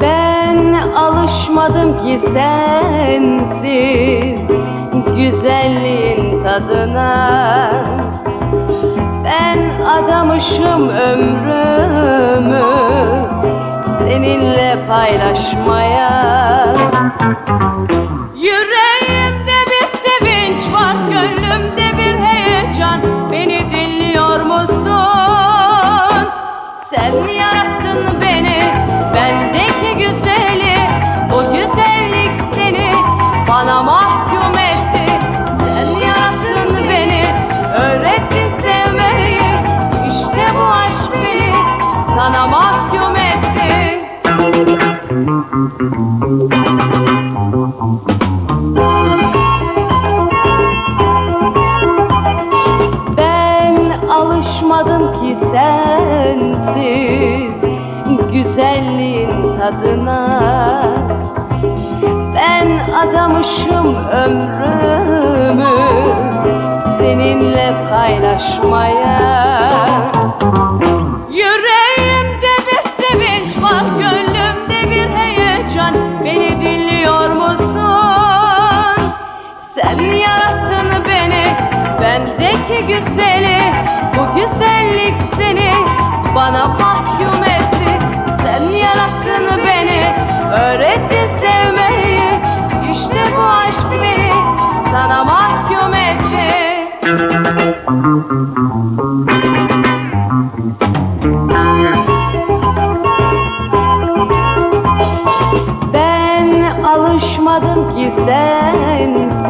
Ben alışmadım ki sensiz güzelliğin tadına. Ben adamışım ömrümü seninle paylaşmaya Sen yarattın beni, bendeki güzeli Bu güzellik seni bana mahkum etti. Sen yarattın beni, öğrettin sevmeyi İşte bu aşk beni sana mahkum etti. Ben sensiz güzelliğin tadına. Ben adamışım ömrümü seninle paylaşmaya. Yüreğimde bir sevinç var, gönlümde bir heyecan. Beni dinliyor musun? Sen yarattın beni, bendeki güzeli. Bu güzellik bana mahkum etti. Sen yarattın beni, öğrettin sevmeyi. İşte bu aşk beni sana mahkum etti. Ben alışmadım ki sensiz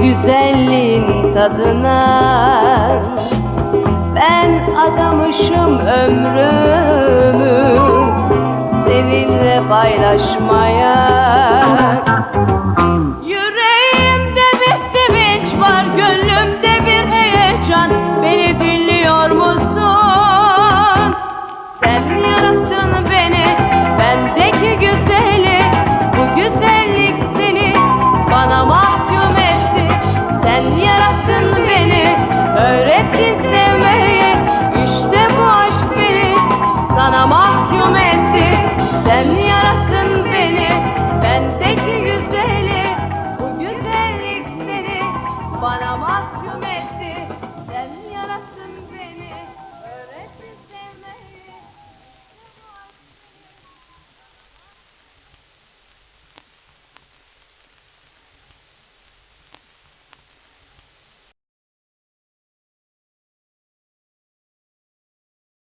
güzelliğin tadına Ben adamışım ömrümü seninle paylaşmaya sana mahkum etti Sen